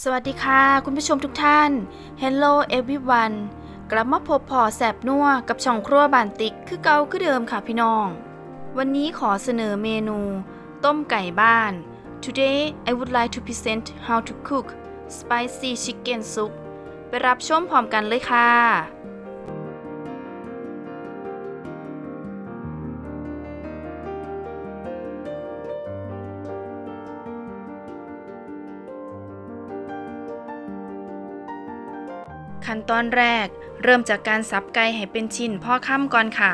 สวัสดีค่ะ คุณผู้ชมทุกท่าน Hello everyone กลับมาพบพอแสบนัวกับช่องครัวบานติกคือเก่าคือเดิมค่ะพี่น้อง วันนี้ขอเสนอเมนู ต้มไก่บ้าน Today I would like to present how to cook spicy chicken soup ไปรับชมพร้อมกันเลยค่ะ ขั้นตอนแรก เริ่มจากการสับไก่ให้เป็นชิ้นพ่อค่ำก่อนค่ะ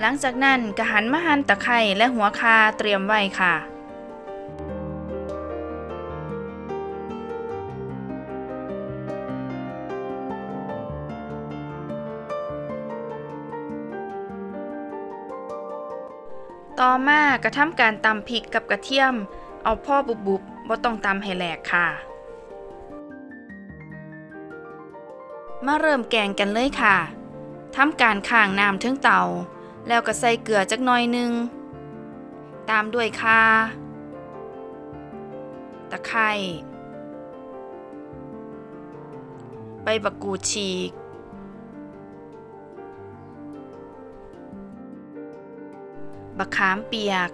หลังจากนั้นก็หันมาหั่นตะไคร้และหัวคาเตรียมไว้ค่ะต่อมากระทำการตำพริกกับกระเทียม เอาพ่อบุบบุบบ่ต้องตำให้แหลกค่ะ มาเริ่มแกงกันเลยค่ะทำการข้างน้ำถึงเตา แล้วก็ใส่เกลือจักหน่อยหนึง ตามด้วยข่าตะไคร้ใบบักกูดฉีก บักขามเปียก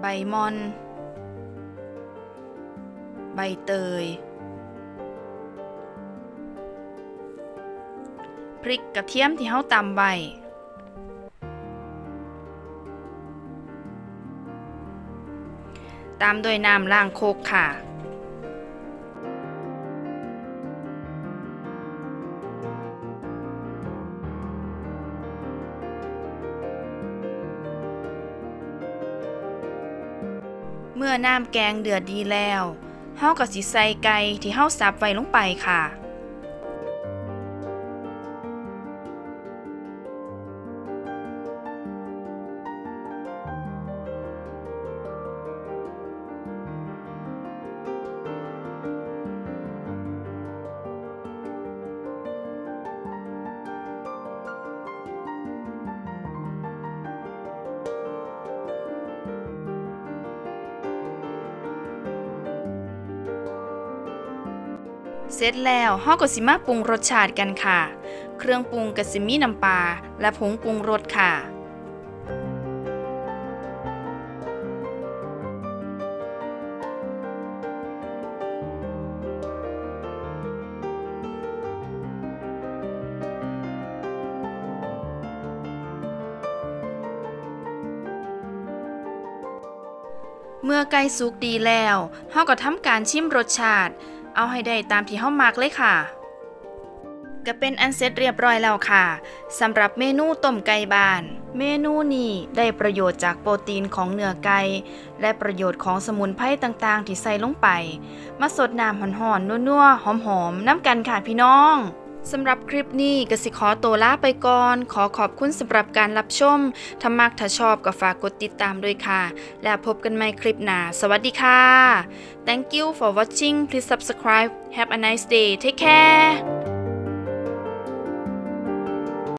ใบมอน ใบเตย พริกกระเทียมที่เฮาตำไว้ตามด้วยน้ำล้างโคกค่ะ เมื่อน้ำแกงเดือดดีแล้วเฮาก็สิใส่ไก่ที่เฮาสับไว้ลงไปค่ะ เสร็จแล้วเฮาก็สิมาปรุงรสชาติกันค่ะ เครื่องปรุงก็สิมีน้ำปลาและผงปรุงรสค่ะเมื่อไก่สุกดีแล้วเฮาก็ทำการชิมรสชาติ เอาให้ได้ตามที่เฮามักเลยค่ะ ก็เป็นอันเสร็จเรียบร้อยแล้วค่ะสำหรับเมนูต้มไก่บ้าน เมนูนี้ได้ประโยชน์จากโปรตีนของเนื้อไก่และประโยชน์ของสมุนไพรต่างๆ ที่ใส่ลงไป มาสดน้ำหอนๆนัวๆหอมๆน้ำกันค่ะพี่น้อง สำหรับคลิปนี้กสิขอตัวลาไปก่อน ขอขอบคุณสำหรับการรับชมถ้ามักถ้าชอบก็ฝากกดติดตามด้วยค่ะ แล้วพบกันใหม่คลิปหน้า สวัสดีค่ะ Thank you for watching please subscribe have a nice day take care